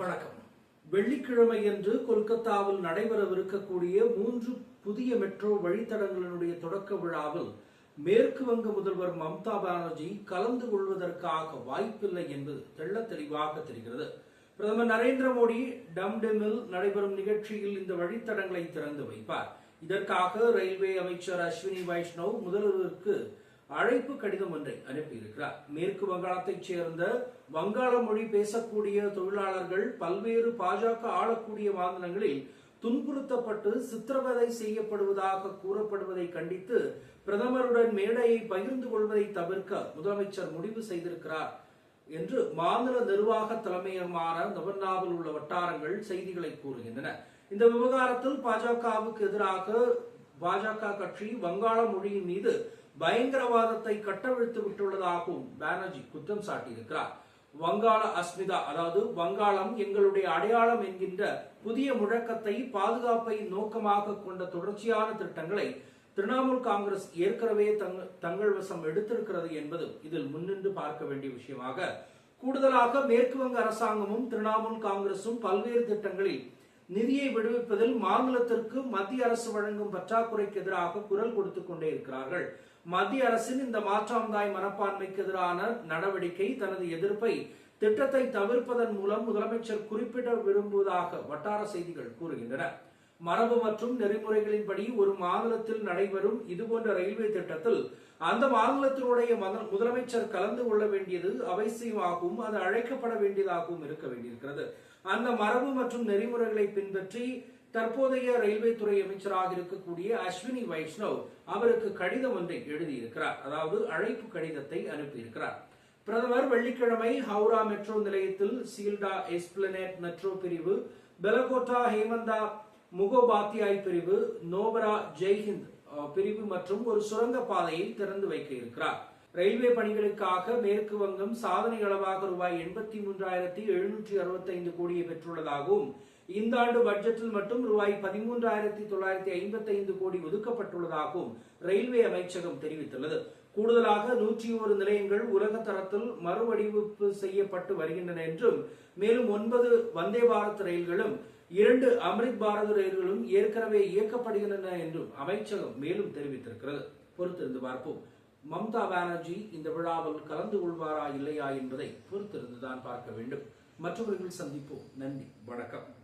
வணக்கம். வெள்ளிக்கிழமையன்று கொல்கத்தாவில் நடைபெறவிருக்கக்கூடிய மூன்று புதிய மெட்ரோ வழித்தடங்களினுடைய தொடக்க விழாவில் மேற்கு வங்க முதல்வர் மம்தா பானர்ஜி கலந்து கொள்வதற்காக வாய்ப்பில்லை என்பது தெள்ள தெளிவாக தெரிகிறது. பிரதமர் நரேந்திர மோடி டம்டெமில் நடைபெறும் நிகழ்ச்சியில் இந்த வழித்தடங்களை திறந்து வைப்பார். இதற்காக ரயில்வே அமைச்சர் அஸ்வினி வைஷ்ணவ் முதல்வருக்கு அழைப்பு கடிதம் ஒன்றை அனுப்பியிருக்கிறார். மேற்கு வங்காளத்தைச் சேர்ந்த வங்காள மொழி பேசக்கூடிய தொழிலாளர்கள் பல்வேறு பாஜக ஆளக்கூடிய வாகனங்களில் துன்புறுத்தப்பட்டு சித்திரவதை செய்யப்படுவதாக கூறப்படுவதை கண்டித்து பிரதமருடன் மேடையை பகிர்ந்து கொள்வதை தவிர்க்க முதலமைச்சர் முடிவு செய்திருக்கிறார் என்று மாநில நிர்வாக தலைமையமான நவர்னாவில் உள்ள வட்டாரங்கள் செய்திகளை கூறுகின்றன. இந்த விவகாரத்தில் பாஜகவுக்கு எதிராக பாஜக கட்சி வங்காள மொழியின் மீது பயங்கரவாதத்தை கட்டவிழ்த்து விட்டுள்ளதாகவும் பானர்ஜி குற்றம் சாட்டியிருக்கிறார். வங்காள அஸ்மிதா அதாவது வங்காளம் எங்களுடைய அடையாளம் என்கின்ற புதிய முழக்கத்தை பாதுகாப்பை நோக்கமாக கொண்ட தொடர்ச்சியான திட்டங்களை திரிணாமுல் காங்கிரஸ் ஏற்கனவே தங்கள் வசம் எடுத்திருக்கிறது என்பது இதில் முன்னின்று பார்க்க வேண்டிய விஷயமாக கூடுதலாக மேற்கு வங்க அரசாங்கமும் திரிணாமுல் காங்கிரசும் பல்வேறு திட்டங்களில் நிதியை விடுவிப்பதில் மாநிலத்திற்கு மத்திய அரசு வழங்கும் பற்றாக்குறைக்கு எதிராக குரல் கொடுத்துக் கொண்டே இருக்கிறார்கள். மத்திய அரசின் இந்த மாற்றாந்தாய் மனப்பான்மைக்கு எதிரான நடவடிக்கை தனது எதிர்ப்பை திட்டத்தை தவிர்ப்பதன் மூலம் முதலமைச்சர் குறிப்பிட விரும்புவதாக வட்டார செய்திகள் கூறுகின்றன. மரபு மற்றும் நெறிமுறைகளின்படி ஒரு மாநிலத்தில் நடைபெறும் இதுபோன்ற ரயில்வே திட்டத்தில் அந்த மாநிலத்தினுடைய மத- முதலமைச்சர் கலந்து கொள்ள வேண்டியது அவசியமாகவும் அது அழைக்கப்பட வேண்டியதாகவும் இருக்க வேண்டியிருக்கிறது. அந்த மரபு மற்றும் நெறிமுறைகளை பின்பற்றி தற்போதைய ரயில்வே துறை அமைச்சராக இருக்கக்கூடிய அஸ்வினி வைஷ்ணவ் அவருக்கு கடிதம் ஒன்றை எழுதியிருக்கிறார். அதாவது அழைப்பு கடிதத்தை அனுப்பியிருக்கிறார். பிரதமர் வெள்ளிக்கிழமை ஹவுரா மெட்ரோ நிலையத்தில் சீல்டா எஸ்பிளனேட் மெட்ரோ பிரிவு பெலகோட்டா ஹேமந்தா முகோபாத்தியாய் பிரிவு நோபரா ஜெய்ஹிந்த் பிரிவு மற்றும் ஒரு சுரங்க பாதையை திறந்து வைக்க இருக்கிறார் ரயில்வே பணிகளுக்காக மேற்கு வங்கம் சாதனை அளவாக ரூபாய் எண்பத்தி மூன்றாயிரத்தி எழுநூற்றி அறுபத்தைந்து கோடியை பெற்றுள்ளதாகவும் இந்த ஆண்டு பட்ஜெட்டில் மட்டும் ரூபாய் பதிமூன்றாயிரத்தி தொள்ளாயிரத்தி ஐம்பத்தைந்து கோடி ஒதுக்கப்பட்டுள்ளதாகவும் ரயில்வே அமைச்சகம் தெரிவித்துள்ளது. கூடுதலாக நூற்றி ஒரு நிலையங்கள் உலக தரத்தில் மறுவடிவமைப்பு செய்யப்பட்டு வருகின்றன என்றும் மேலும் ஒன்பது வந்தே பாரத் ரயில்களும் இரண்டு அம்ரித் பாரத் ரயில்களும் ஏற்கனவே இயக்கப்படுகின்றன என்றும் அமைச்சகம் மேலும் தெரிவித்திருக்கிறது. பொறுத்திருந்து பார்ப்போம். மம்தா பானர்ஜி இந்த விழாவில் கலந்து கொள்வாரா இல்லையா என்பதை பொறுத்திருந்துதான் பார்க்க வேண்டும். மற்றவர்கள் சந்திப்போம். நன்றி. வணக்கம்.